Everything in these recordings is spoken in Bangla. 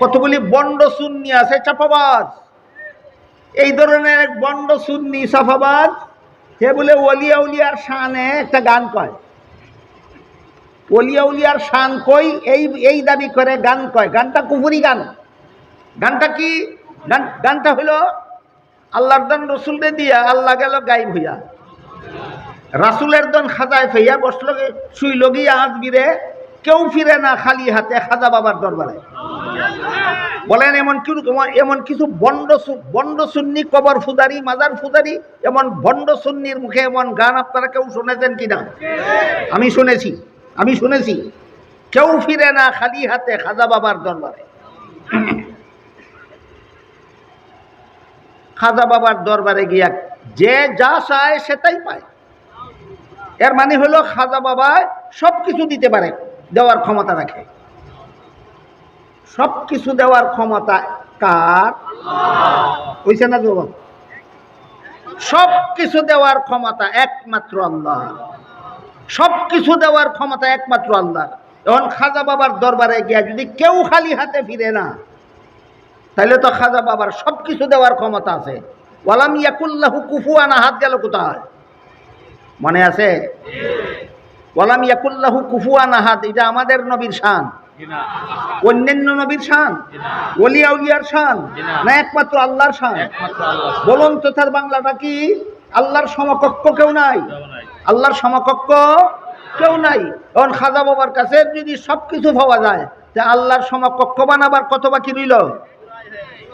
কতগুলি বন্ড সুন্নি আছে? চাপাবাজ। এই ধরনের এক বন্ড সুন্নি সাফাবাজ সে বলে অলিয়া উলিয়ার শানে একটা গান কয়। অলিয়া উলিয়ার শান কই? এই এই দাবি করে গান কয়। গানটা কুফুরি গান। গানটা কি? গান, গানটা হইল আল্লাহর দন রসুলরে দিয়া আল্লাহ গেল গাইব হইয়া। রাসুলের দন খাজায় ফেইয়া বসল, শুইল গিয়া আজবিরে কেউ ফিরে না খালি হাতে খাজা বাবার দরবারে। বলেন, এমন কি এমন কিছু বন্ড বন্ড সুন্নি, কবর ফুদারি মাজার ফুদারি এমন বন্ড সুন্নির মুখে এমন গান আপনারা কেউ শুনেছেন কিনা? আমি শুনেছি আমি শুনেছি। কেউ ফিরে না খালি হাতে খাজা বাবার দরবারে। খাজা বাবার দরবারে গিয়া যে যা চায় সেটাই পায়। এর মানে হলো খাজা বাবা সব কিছু দিতে পারে, দেওয়ার ক্ষমতা রাখে। সব কিছু দেওয়ার ক্ষমতা কার? হইছে না তো সব কিছু দেওয়ার ক্ষমতা একমাত্র আল্লাহ সব কিছু দেওয়ার ক্ষমতা একমাত্র আল্লাহ এখন খাজা বাবার দরবারে গিয়া যদি কেউ খালি হাতে ফিরে না তাহলে তো খাজা বাবার সব কিছু দেওয়ার ক্ষমতা আছে। ওয়ালাম ইয়াকুল্লাহু কুফুয়ানা হাত গেল কোথায়? মনে আছে? ওয়ালাম ইয়াকুল্লাহু কুফুয়ানা হাত এটা আমাদের নবীর শান। অন্যান্য নবীর শান ওলিয়া উলিয়ার শান না একমাত্র আল্লাহর শান? বলুন তো তার বাংলাটা কি? আল্লাহর সমকক্ষ কেউ নাই? আল্লাহর সমকক্ষ কেউ নাই। এখন খাজা বাবার কাছে যদি সব কিছু পাওয়া যায় তা আল্লাহর সমকক্ষ বানাবার কত বাকি রইল?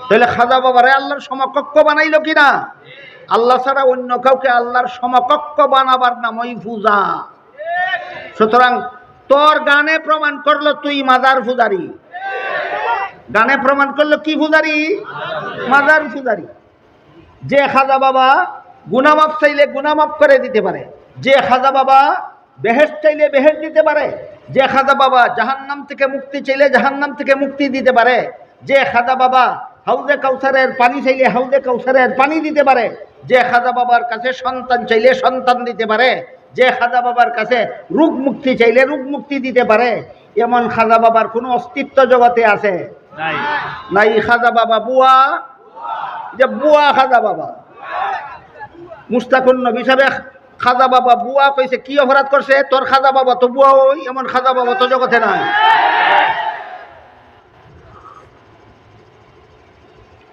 তাহলে খাজা বাবারে আল্লাহর সমকক্ষ বানাইলো কিনা? আল্লাহ ছাড়া অন্য কাউকে আল্লাহর সমকক্ষ বানাবার নামই পূজা। সুতরাং তোর গানে প্রমাণ করল তুই মাজার পূজারি। গানে প্রমাণ করল কি পূজারি? মাজার পূজারি। যে খাজা বাবা গুনামাপ চাইলে গুনামাপ করে দিতে পারে। যে খাজা বাবা বেহেস চাইলে বেহেস দিতে পারে। যে খাজা বাবা জাহান্নাম থেকে মুক্তি চাইলে জাহান্নাম থেকে মুক্তি দিতে পারে। যে খাজা বাবা হাউজে কাউসারের পানি চাইলে হাউজে কাউসারের পানি দিতে পারে। যে খাজা বাবার কাছে সন্তান চাইলে সন্তান দিতে পারে। যে খাজা বাবার কাছে রোগ মুক্তি চাইলে রোগ মুক্তি দিতে পারে এমন খাজা বাবার কোনো অস্তিত্ব জগতে আছে? নাই। খাজা বাবা বুয়া? যে বুয়া খাজা বাবা। মুস্তাকুন নবী সাহেব খাজা বাবা বুয়া কইছে কি অপরাধ করছে? তোর খাজা বাবা তো বুয়া ওই এমন খাজা বাবা তো জগতে নাই।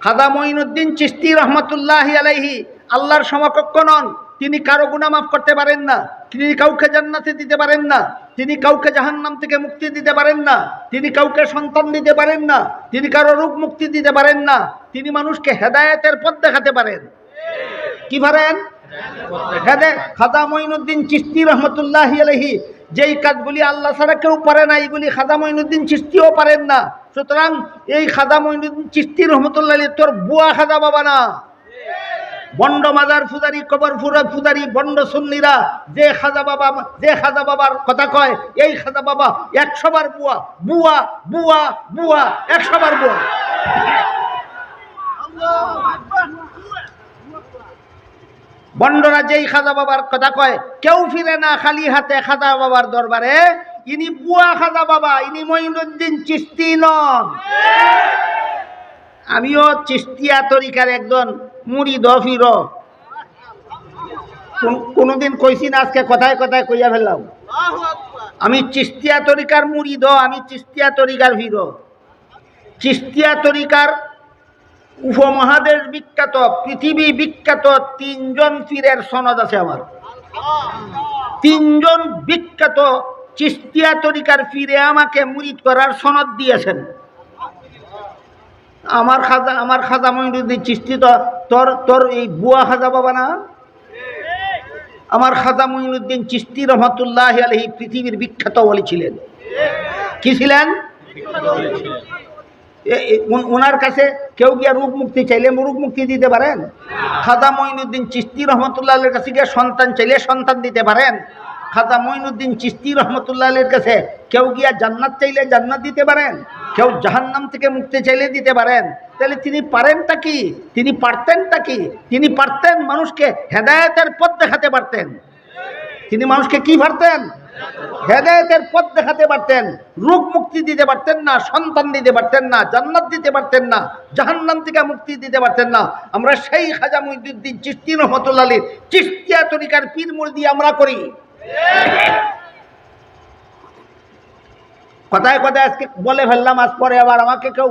খাজা মঈনুদ্দিন চিস্তি রহমতুল্লাহ আলাইহি আল্লাহর সমকক্ষ নন। তিনি কারও গুণা মাফ করতে পারেন না। তিনি কাউকে জান্নাতে দিতে পারেন না। তিনি কাউকে জাহান্নাম থেকে মুক্তি দিতে পারেন না। তিনি কাউকে সন্তান দিতে পারেন না। তিনি কারও রোগ মুক্তি দিতে পারেন না। তিনি মানুষকে হেদায়েতের পথ দেখাতে পারেন। কি পারেন খাজা মঈনুদ্দিন চিস্তি রহমতুল্লাহ আলহি যেই কাজগুলি আল্লাহ ছাড়া কেউ পারে না, এইগুলি খাজা মঈনুদ্দিন চিস্তিও পারেন না। সুতরাং এই খাজা মঈনুদ্দিন চিস্তি রহমতুল্লাহ তোর বুয়া খাজা বাবা না। বন্ড মাজার ফুদারি কবর ফুরা ফুদারি বন্ড সুন্নিরা, যে খাজা বাবা, যে খাজা বাবার কথা কয়, এই খাজা বাবা একশো বার বুয়া বুয়া বুয়া বুয়া, একশো বার বুয়া। বন্ডরা যেই খাজা বাবার কথা কয়, কেউ ফিরে না খালি হাতে খাজা বাবার দরবারে, ইনি বুয়া খাজা বাবা, ইনি মঈনুদ্দিন চিস্তি নন। আমিও চিস্তিয়া তরিকার একজন মুড়ি দফির কোনোদিন কইছি না আজকে কথায় কথায় কইয়া ফেললাম। আমি চিস্তিয়া তরিকার মুড়ি দ আমি চিস্তিয়া তরিকার ভির চিস্তিয়া তরিকার উপমহাদেশ বিখ্যাত পৃথিবী বিখ্যাত তিনজন পীরের সনদ আছে আমার। তিনজন বিখ্যাত চিস্তিয়া তরিকার ফিরে আমাকে মুরিদ করার সনদ দিয়েছেন। আমার খাজা আমার খাজা মহিনুদ্দিন চিস্তি তো, তোর তোর এই বুয়া খাজা বাবা না? আমার খাজা মহিনুদ্দিন চিস্তি রহমতুল্লাহ আলহী পৃথিবীর বিখ্যাত বলি ছিলেন। কি ছিলেন? ওনার কাছে কেউ গিয়া রোগ মুক্তি চাইলে রোগ মুক্তি দিতে পারেন? খাজা মঈনুদ্দিন চিস্তি রহমতুল্লাহ কাছে গিয়ে সন্তান চাইলে সন্তান দিতে পারেন? খাজা মঈনুদ্দিন চিস্তি রহমতুল্লাহ আলীর কাছে কেউ গিয়া জান্নাত চাইলে জান্নাত দিতে পারেন, কেউ জাহান্নাম থেকে মুক্তি চাইলে দিতে পারেন। তাহলে তিনি পারেনটা কি? তিনি পারতেনটা কি? তিনি পারতেন মানুষকে হেদায়েতের পথ দেখাতে পারতেন। তিনি মানুষকে কি পারতেন? হেদায়তের পথ দেখাতে পারতেন। রোগ মুক্তি দিতে পারতেন না, সন্তান দিতে পারতেন না, জান্নাত দিতে পারতেন না, জাহান্নাম থেকে মুক্তি দিতে পারতেন না। আমরা সেই খাজা মহিদুদ্দিন চিস্তি রহমতুল্লাহ চিস্তিয়া তরিকার পীর মুড়ি আমরা করি। কথায় কথায় আজকে বলে ফেললাম, আজ পরে আবার আমাকে কেউ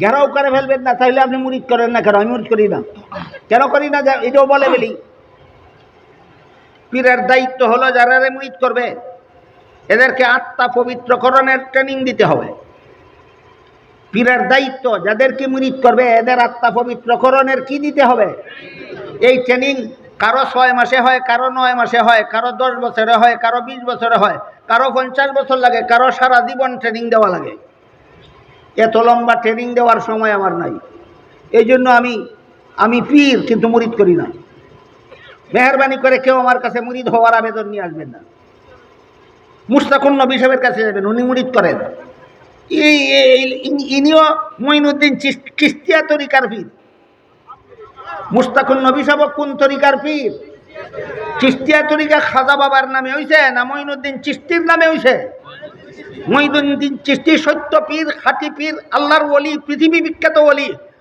ঘেরাও করে ফেলবেন না তাহলে আপনি মুরিদ করেন না কেন? আমি মুরিদ করি না। কেন করি না? এটাও বলে বলি পীরের দায়িত্ব হলো যারা রে মুরিদ করবে, এদেরকে আত্মা পবিত্রকরণের ট্রেনিং দিতে হবে। পীরের দায়িত্ব যাদেরকে মুরিদ করবে, এদের আত্মা পবিত্রকরণের কি দিতে হবে? এই ট্রেনিং কারও ছয় মাসে হয়, কারও নয় মাসে হয়, কারও দশ বছরে হয়, কারও বিশ বছরে হয়, কারও পঞ্চাশ বছর লাগে, কারও সারা জীবন ট্রেনিং দেওয়া লাগে। এত লম্বা ট্রেনিং দেওয়ার সময় আমার নাই। এই জন্য আমি আমি পীর, কিন্তু মুরিদ করি না। মেহরবানি করে কেউ আমার কাছে মুরিদ হওয়ার আবেদন নিয়ে আসবেন না। মুস্তাকুন নবী সাহেবের কাছে যাবেন, উনি মুরিদ করেন। ইনিও মঈনুদ্দিন চিস- চিস্তিয়া তরিকার পীর। মুস্তাকুন নবী সাহেব কোন তরিকার পীর? চিস্তিয়া তরিকা খাজা বাবার নামে হইছে না মঈনুদ্দিন চিস্তির নামে হইছে? মঈনুদ্দিন চিস্তি সত্য পীর, খাটি পীর, আল্লাহর ওলি, পৃথিবী বিখ্যাত ওলি।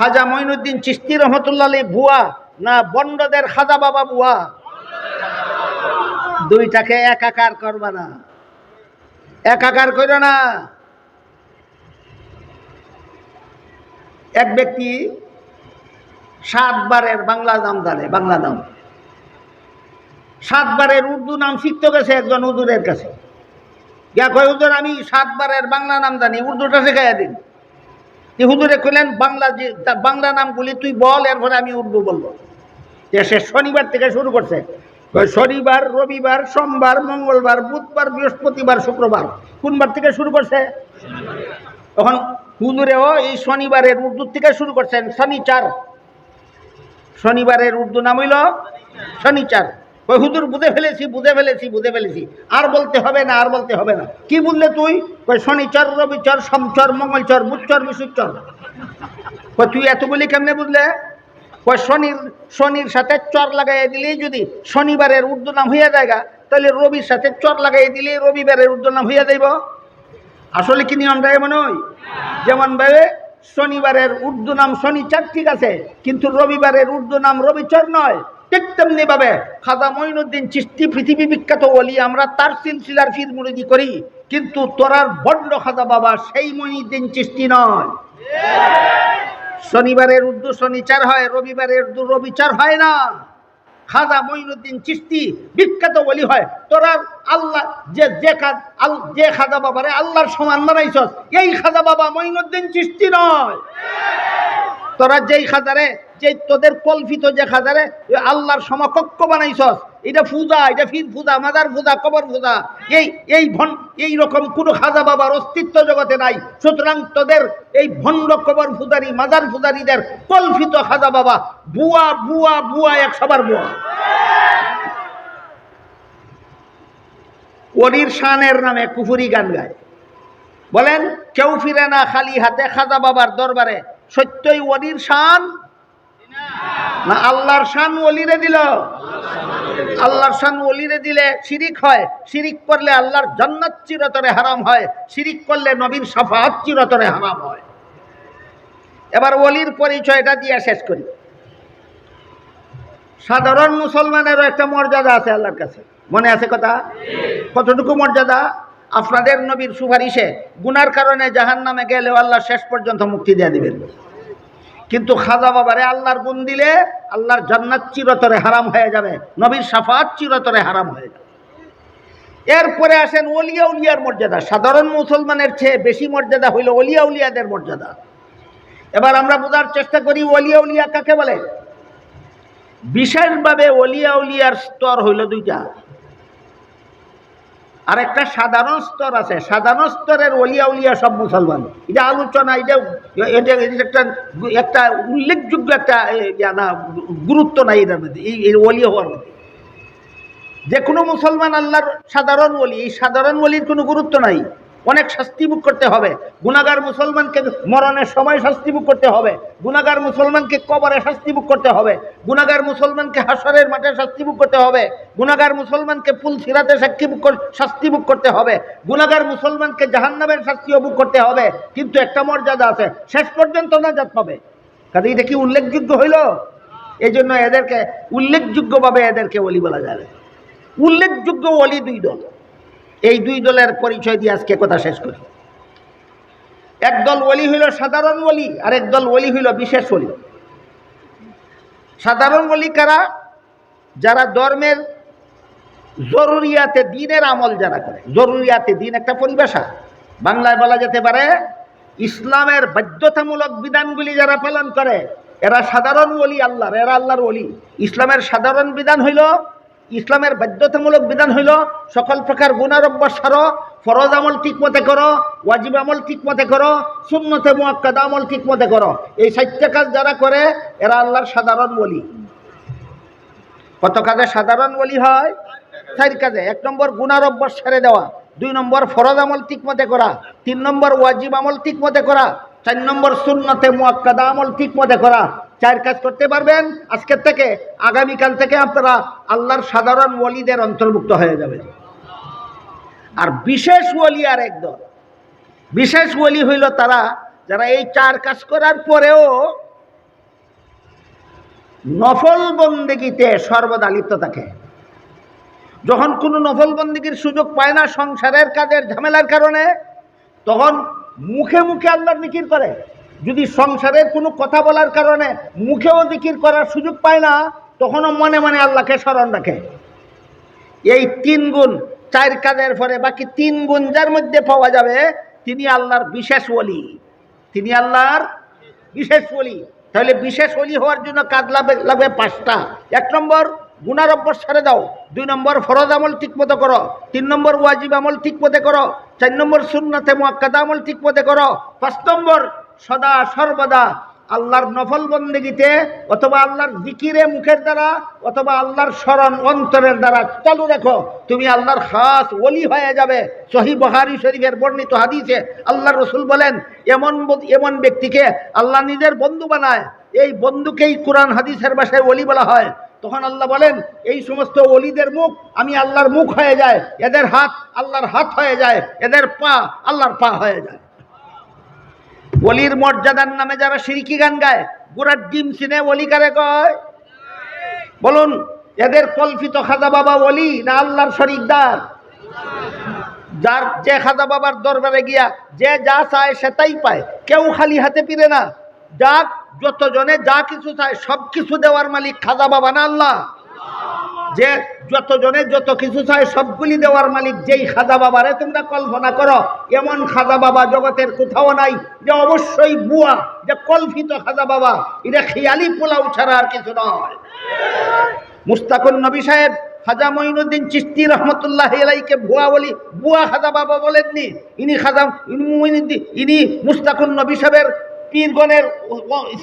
খাজা মঈনুদ্দিন চিস্তি রহমতুল্লাহ আলী ভুয়া না বন্ডদের খাজা বাবা বুয়া? দুইটাকে একাকার করবা না। একাকার করো না। এক ব্যক্তি সাতবারের বাংলা নাম জানে, বাংলা নাম। সাতবারের উর্দু নাম শিখতে গেছে একজন হুজুরের কাছে। গিয়া কয়, হুজুর, আমি সাতবারের বাংলা নাম জানি, উর্দুটা শেখাইয়া দিন। যে হুজুরে কইলেন, বাংলা যে, তা বাংলা নামগুলি তুই বল, এরপরে আমি উর্দু বলব। যে সে শনিবার থেকে শুরু করছে। শনিবার, রবিবার, সোমবার, মঙ্গলবার, বুধবার, বৃহস্পতিবার, শুক্রবার কোন বার থেকে শুরু করছে? তখন হুজুরেও এই শনিবারের উর্দু থেকে শুরু করছেন, শনিচার। শনিবারের উর্দু নাম হইল শনিচার। ওই হুজুর, বুঝে ফেলেছি বুঝে ফেলেছি বুঝে ফেলেছি। আর বলতে হবে না, আর বলতে হবে না। কি বললে তুই? কই শনিচর রবিচর সমচর মঙ্গলচর বুধচর বিশুচর কই, তুই এতগুলি কেমনে বুঝলে? কই, শনির শনির সাথে চর লাগাইয়া দিলেই যদি শনিবারের উর্দু নাম হইয়া জায়গা তাহলে রবির সাথে চর লাগাইয়া দিলেই রবিবারের উর্দু নাম হইয়া যাইব। আসলে কি নিয়মটা এমন ওই যেমন ভাবে শনিবারের উর্দু নাম শনিচার ঠিক আছে, কিন্তু রবিবারের উর্দু নাম রবিচর নয়। ঠিক তেমনি ভাবে খাজা মঈনুদ্দিন চিস্তি পৃথিবী বিখ্যাত বলি আমরা তার সিলসিলার ফির মুরিদি করি, কিন্তু তোরার বড্ড খাজা বাবা সেই মঈনুদ্দিন চিস্তি নয়। শনিবারের উর্দু শনিচার হয়, রবিবারের উর্দু রবিচার হয় না। খাজা মঈনুদ্দিন চিস্তি বিখ্যাত বলি হয় তোরা আল্লাহ যে যে আল- যে খাজা বাবারে আল্লাহর সমান বানাইছস, এই খাজা বাবা মঈনুদ্দিন চিস্তি নয়। তোরা যেই খাজারে যে তোদের কল্পিত যে খাজারে আল্লাহর সমকক্ষ বানাইছস। এটা পূজা এটা ফির পূজা মাদার পূজা কবর পূজা এই এই ভন এই রকম কোনো খাজা বাবার অস্তিত্ব জগতে নাই। সুতরাং তোদের এই ভণ্ড কবর পূজারি মাদার পূজারীদের কল্পিত খাজা বাবা, বুয়া বুয়া বুয়া, এক সবার বুয়া। ওরির শানের নামে কুফুরি গান গায়। বলেন, কেউ ফিরে না খালি হাতে খাজা বাবার দরবারে সত্যই ওলির শান? না, আল্লাহর শান ওলিরে দিল। আল্লাহর শান ওলিরে দিলে শিরিক হয়। শিরিক করলে আল্লাহর জান্নাত চিরতরে হারাম হয়। শিরিক করলে নবীর সাফাত চিরতরে হারাম হয়। এবার ওলির পরিচয়টা দিয়ে শেষ করি। সাধারণ মুসলমানেরও একটা মর্যাদা আছে আল্লাহর কাছে। মনে আছে কথা? কতটুকু মর্যাদা? আপনাদের নবীর সুপারিশে গুনার কারণে জাহান নামে গেলেও আল্লাহ শেষ পর্যন্ত মুক্তি দিয়ে দিবেন। কিন্তু খাজা বাবারে আল্লাহর গুণ দিলে আল্লাহর জান্নাত চিরতরে হারাম হয়ে যাবে, নবীর সাফাত চিরতরে হারাম হয়ে যাবে। এরপরে আসেন অলিয়া উলিয়ার মর্যাদা। সাধারণ মুসলমানের চেয়ে বেশি মর্যাদা হইল অলিয়া উলিয়াদের মর্যাদা। এবার আমরা বোঝার চেষ্টা করি অলিয়া উলিয়া কাকে বলে? বিশেষভাবে অলিয়া উলিয়ার স্তর হইল দুইটা। আর একটা সাধারণ স্তর আছে। সাধারণ স্তরের অলিয়া উলিয়া সব মুসলমান। এটা আলোচনা, এটা এটা একটা একটা উল্লেখযোগ্য একটা না, গুরুত্ব নাই এটার মধ্যে, এই অলিয়া হওয়ার মধ্যে। যে কোনো মুসলমান আল্লাহর সাধারণ বলি এই সাধারণ বলির কোনো গুরুত্ব নাই। অনেক শাস্তি ভোগ করতে হবে। গুণাগার মুসলমানকে মরণের সময় শাস্তি ভোগ করতে হবে। গুণাগার মুসলমানকে কবরে শাস্তি ভোগ করতে হবে। গুণাগার মুসলমানকে হাসরের মাঠে শাস্তি ভোগ করতে হবে। গুণাগার মুসলমানকে ফুল সিরাতে সাক্ষী ভোগ শাস্তি ভোগ করতে হবে। গুণাগার মুসলমানকে জাহান্নামের শাস্তিও ভোগ করতে হবে। কিন্তু একটা মর্যাদা আছে, শেষ পর্যন্ত নাজাত পাবে। কাজে এটা কি উল্লেখযোগ্য হইল? এই জন্য এদেরকে উল্লেখযোগ্যভাবে এদেরকে অলি বলা যাবে। উল্লেখযোগ্য অলি দুই দল। এই দুই দলের পরিচয় দিয়ে আজকে কথা শেষ করি। একদল ওলি হইল সাধারণ ওলি আর একদল ওলি হইল বিশেষ ওলি। সাধারণ ওলি কারা? যারা ধর্মের জরুরিয়াতে দিনের আমল যারা করে। জরুরিয়াতে দিন একটা পরিভাষা। বাংলায় বলা যেতে পারে, ইসলামের বাধ্যতামূলক বিধানগুলি যারা পালন করে, এরা সাধারণ ওলি আল্লাহর, এরা আল্লাহর ওলি। ইসলামের সাধারণ বিধান হইল ইসলামের বাধ্যতামূলক বিধান হইল, সকল প্রকার গুণারব্য সারো, ফরজ আমল ঠিক মতে করো, ওয়াজিব আমল ঠিক মতে করো শূন্যতে মোয়াক্কাদ আমল ঠিক মতে করো। এই সাহিত্য কাজ যারা করে, এরা আল্লাহর সাধারণ বলি। কত কাজে সাধারণ বলি হয়? চার কাজে। এক নম্বর গুণার অভ্যাস ছেড়ে দেওয়া, দুই নম্বর ফরজ আমল ঠিক মতে করা, তিন নম্বর ওয়াজিব আমল ঠিক মতে করা, চার নম্বর শূন্যতে মোয়াক্কাদা আমল ঠিক মতে করা চার কাজ করতে পারবেন। আজকের থেকে, আগামীকাল থেকে আপনারা আল্লাহর সাধারণ ওলিদের অন্তর্ভুক্ত হয়ে যাবেন। আর বিশেষ ওলি আর একদল বিশেষ ওলি হইল তারা যারা এই চার কাজ করার পরেও নফল বন্দেগিতে সর্বদা লিপ্ত থাকে। যখন কোনো নফল বন্দিগির সুযোগ পায় না সংসারের কাজের ঝামেলার কারণে, তখন মুখে মুখে আল্লাহর জিকির করে। যদি সংসারের কোনো কথা বলার কারণে মুখেও জিকির করার সুযোগ পায় না, তখনও মনে মনে আল্লাহকে স্মরণ রাখে। এই তিন গুণ চার কাজের পরে বাকি তিন গুণ যার মধ্যে পাওয়া যাবে, তিনি আল্লাহর বিশেষ ওলি। তিনি আল্লাহর বিশেষ ওলি। তাহলে বিশেষ ওলি হওয়ার জন্য কাজ লাগবে লাগবে পাঁচটা। এক নম্বর গুণার অভ্যাস ছেড়ে দাও। দুই নম্বর, ফরজ আমল ঠিক মতো করো। তিন নম্বর, ওয়াজিব আমল ঠিক মতো করো। চার নম্বর শূন্যতে মোয়াক্কাদা আমল ঠিক মতো করো। পাঁচ নম্বর সদা সর্বদা আল্লাহর নফল বন্দেগিতে অথবা আল্লাহর জিকিরে মুখের দ্বারা অথবা আল্লাহর স্মরণ অন্তরের দ্বারা চালু দেখো তুমি আল্লাহর খাস ওলি হয়ে যাবে। সহি বহারি শরীফের বর্ণিত হাদিসে আল্লাহ রসুল বলেন, এমন এমন ব্যক্তিকে আল্লাহ নিজের বন্ধু বানায়। এই বন্ধুকেই কোরআন হাদিসের বাসায় ওলি বলা হয়। তখন আল্লাহ বলেন, এই সমস্ত অলিদের মুখ আমি আল্লাহর মুখ হয়ে যায়। এদের হাত আল্লাহর হাত হয়ে যায়। এদের পা আল্লাহর পা হয়ে যায়। অলির মর্যাদার নামে যারা সিরিকি গান গায় গোড়ার ডিম চিনে অলি কারে কয়? বলুন, এদের কল্পিত খাজা বাবা অলি না আল্লাহর শরিকদার? যার যে খাজা বাবার দরবারে গিয়া যে যা চায় সেটাই পায়। কেউ খালি হাতে পিরে না। যা যতজনে যা কিছু চায় সব কিছু দেওয়ার মালিক খাজা বাবা না আল্লাহ। যে যতজনে যত কিছু চায় সবগুলি দেওয়ার মালিক যেই খাজা বাবারে, তোমরা কল্পনা করো, এমন খাজা বাবা জগতের কোথাও নাই যে অবশ্যই বুয়া, যে কল্পিত খাজা বাবা এটা খেয়ালি পোলাও ছাড়া আর কিছু নয়। মুস্তাকুর নবী সাহেব খাজা মঈনুদ্দিন চিস্তি রহমতুল্লাহ এলাইকে ভুয়া বলি বুয়া খাজা বাবা বলেননি। ইনি খাজা, ইনি মঈনুদ্দিন, ইনি মুস্তাকুর নবী সাহেবের পীরগণের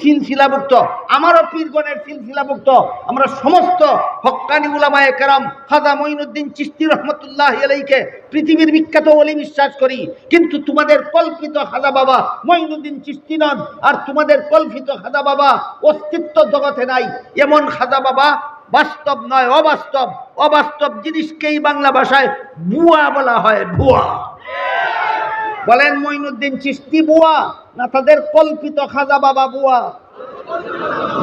সিলসিলাভুক্ত, আমারও পীরগণের সিলসিলাভুক্ত, আমরা সমস্ত হক্কানি উলামায়ে কেরাম, খাজা মঈনুদ্দিন চিস্তি রহমতুল্লাহ এলাইকে পৃথিবীর বিখ্যাত বলে বিশ্বাস করি। কিন্তু তোমাদের কল্পিত খাজা বাবা মঈনুদ্দিন চিস্তি নন, আর তোমাদের কল্পিত খাজা বাবা অস্তিত্ব জগতে নাই। এমন খাজা বাবা বাস্তব নয়, অবাস্তব। অবাস্তব জিনিসকেই বাংলা ভাষায় বুয়া বলা হয় বুয়া বলেন মঈনুদ্দিন চিস্তি বুয়া না তাদের কল্পিত খাজা বাবা বুয়া?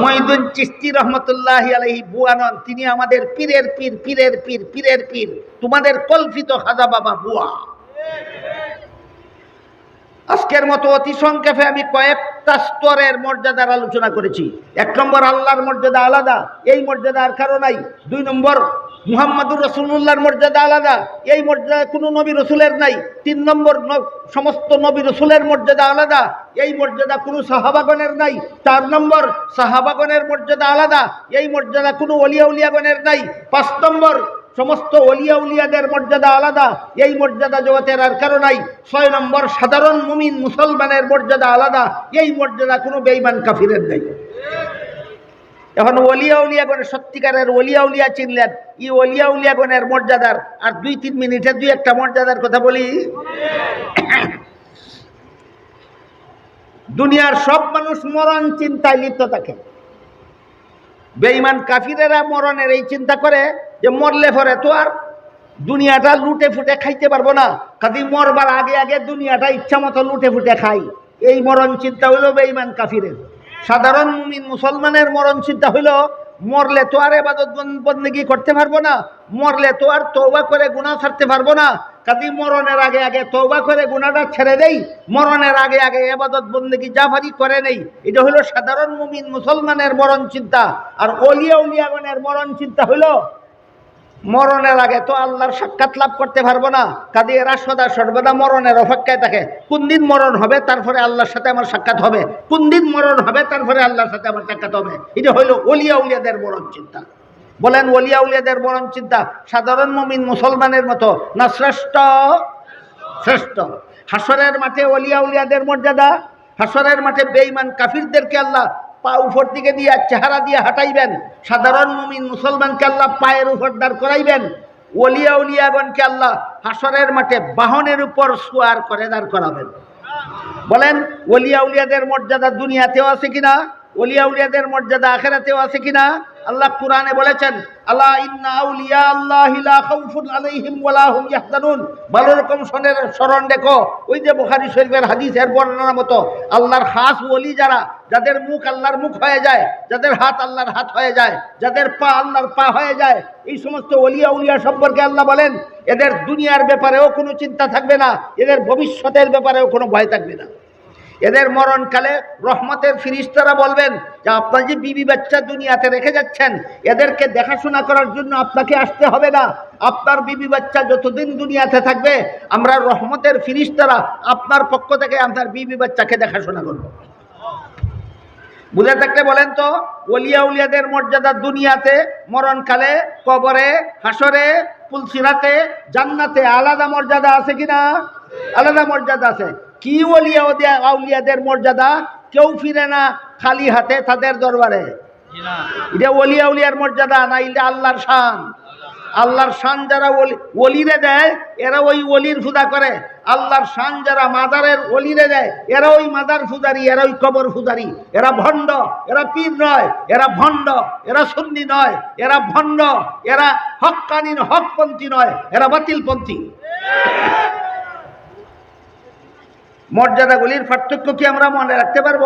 মঈনুদ্দিন চিস্তি রহমতুল্লাহ আলহি বুয়া নন, তিনি আমাদের পীরের পীর পীরের পীর পীরের পীর। তোমাদের কল্পিত খাজা বাবা বুয়া। আজকের মতো অতি সংক্ষেপে আমি কয়েকটা স্তরের মর্যাদার আলোচনা করেছি। এক নম্বর, আল্লাহর মর্যাদা আলাদা, এই মর্যাদা আর কারও নাই দুই নম্বর মুহাম্মাদুর রসুল্লাহর মর্যাদা আলাদা। এই মর্যাদা কোনো নবী রসুলের নাই। তিন নম্বর সমস্ত নবী রসুলের মর্যাদা আলাদা। এই মর্যাদা কোনো সাহাবাগণের নাই। চার নম্বর, সাহাবাগণের মর্যাদা আলাদা। এই মর্যাদা কোনো অলিয়া উলিয়াগণের নাই। পাঁচ নম্বর, সমস্ত অলিয়া উলিয়াদের মর্যাদা আলাদা। এই মর্যাদা জগতের আর কারও নাই। ছয় নম্বর, সাধারণ মুমিন মুসলমানের মর্যাদা আলাদা। এই মর্যাদা কোনো বেইমান কাফিরের নেই। এখন অলিয়া উলিয়াগণের সত্যিকারের অলিয়া উলিয়া চিনলেন ই অলিয়া উলিয়াগণের মর্যাদার, আর দুই তিন মিনিটে দুই একটা মর্যাদার কথা বলি। দুনিয়ার সব মানুষ মরণ চিন্তায় লিপ্ত থাকে। বেঈমান কাফিরেরা মরণের এই চিন্তা করে যে মরলে পরে তো আর দুনিয়াটা লুটে ফুটে খাইতে পারব না। কাজে মরবার আগে আগে দুনিয়াটা ইচ্ছা মতো লুটে ফুটে খাই। এই মরণ চিন্তা হলো বেঈমান কাফিরের। সাধারণ মুমিন মুসলমানের মরণ চিন্তা হইল, মরলে তো আর এবাদত বন্দেগি করতে পারব না, মরলে তো আর তৌবা করে গুণা ছাড়তে পারব না। কাজী মরণের আগে আগে তৌবা করে গুণাটা ছেড়ে দেই, মরণের আগে আগে এবাদত বন্দেগি জাফারি করে নেই। এটা হলো সাধারণ মুমিন মুসলমানের মরণ চিন্তা, আর অলিয়া উলিয়াগণের মরণ চিন্তা হইল মরণের আগে তো আল্লাহর সাক্ষাৎ লাভ করতে পারব না। কাজে এরা সদা সর্বদা মরণের অপেক্ষায় থাকে। কোন দিন মরণ হবে, তারপরে আল্লাহর সাথে আমার সাক্ষাৎ হবে। কোন দিন মরণ হবে, তারপরে আল্লাহর সাথে আমার সাক্ষাৎ হবে। এটা হইল অলিয়া উলিয়াদের মরণ চিন্তা। বলেন অলিয়া উলিয়াদের মরণ চিন্তা সাধারণ মমিন মুসলমানের মতো না শ্রেষ্ঠ? শ্রেষ্ঠ। হাসরের মাঠে অলিয়া উলিয়াদের মর্যাদা? হাসরের মাঠে বেঈমান কাফিরদেরকে আল্লাহ পা উপর দিকে দিয়ে চেহারা দিয়ে হাঁটাইবেন। সাধারণ মুমিন মুসলমানকে আল্লাহ পায়ের উপর দাঁড় করাইবেন। অলিয়া উলিয়াগণকে আল্লাহ হাসরের মাঠে বাহনের উপর সোয়ার করে দাঁড় করাবেন। বলেন অলিয়া উলিয়াদের মর্যাদা দুনিয়াতেও আছে কিনা? অলিয়া উলিয়াদের মর্যাদা আখেরাতেও আছে কিনা? আল্লাহ কোরআনে বলেছেন আল্লাহ ইন্না আউলিয়া আল্লাহ লা খাউফুন আলাইহিম ওয়ালা হুম ইয়াহজানুন। ভালো রকম শোনের স্মরণ দেখো ওই যে বুখারী শরীফের হাদিসের বর্ণনা মতো, আল্লাহর খাস ওলি যারা, যাদের মুখ আল্লাহর মুখ হয়ে যায়, যাদের হাত আল্লাহর হাত হয়ে যায়, যাদের পা আল্লাহর পা হয়ে যায়, এই সমস্ত অলিয়া উলিয়া সম্পর্কে আল্লাহ বলেন, এদের দুনিয়ার ব্যাপারেও কোনো চিন্তা থাকবে না, এদের ভবিষ্যতের ব্যাপারেও কোনো ভয় থাকবে না। এদের মরণকালে রহমতের ফিরিস্তারা বলবেন যে আপনার যে বিবি বাচ্চা দুনিয়াতে রেখে যাচ্ছেন, এদেরকে দেখাশোনা করার জন্য আপনাকে আসতে হবে না। আপনার বিবি বাচ্চা যতদিন দুনিয়াতে থাকবে, আমরা রহমতের ফিরিস্তারা আপনার পক্ষ থেকে আপনার বিবি বাচ্চাকে দেখাশোনা করব। বুঝে থাকলে বলেন তো, ওলিয়া উলিয়াদের মর্যাদা দুনিয়াতে, মরণকালে, কবরে হাসরে পুলসিরাতে জান্নাতে আলাদা মর্যাদা আছে কিনা? আলাদা মর্যাদা আছে। কি ওলিয়া আউলিয়াদের মর্যাদা? কেউ ফিরে না খালি হাতে তাদের দরবারে। এটা ওলিয়া উলিয়ার মর্যাদা, না এটা আল্লাহর শান। আল্লাহর শান যারা ওলি, ওলিরে দেয়, এরা ওই ওলির ফুদা করে। আল্লাহর শান যারা মাদারের ওলিরে দেয়, এরা ওই মাদার ফুদারি, এরা ওই কবর ফুদারি। এরা ভণ্ড, এরা পীর নয়, এরা ভণ্ড, এরা সুন্নি নয়, এরা ভণ্ড, এরা হকানিন হকপন্থী নয়, এরা বাতিলপন্থী। মর্যাদাগুলির পার্থক্য কি আমরা মনে রাখতে পারব?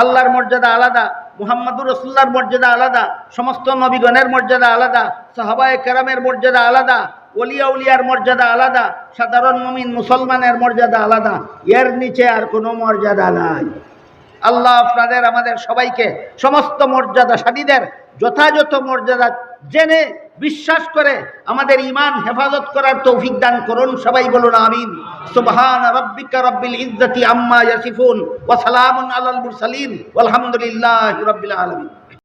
আল্লাহর মর্যাদা আলাদা, মুহাম্মদুর রসুল্লার মর্যাদা আলাদা, সমস্ত নবীগণের মর্যাদা আলাদা, সাহাবায়ে কেরামের মর্যাদা আলাদা অলিয়া উলিয়ার মর্যাদা আলাদা, সাধারণ মমিন মুসলমানের মর্যাদা আলাদা, এর নিচে আর কোনো মর্যাদা নাই। আল্লাহ আপনাদের, আমাদের সবাইকে সমস্ত মর্যাদাশালীদের যথাযথ মর্যাদা জেনে বিশ্বাস করে, আমাদের ইমান হেফাজত করার তৌফিক দান করুন, সবাই বলুন আমিন। সুবহান রাব্বিকা রাব্বিল ইজ্জতি আম্মা ইয়াসিফুন, ওয়া সালামুন আলাল মুরসালিন, ওয়ালহামদুলিল্লাহি রাব্বিল আলামিন।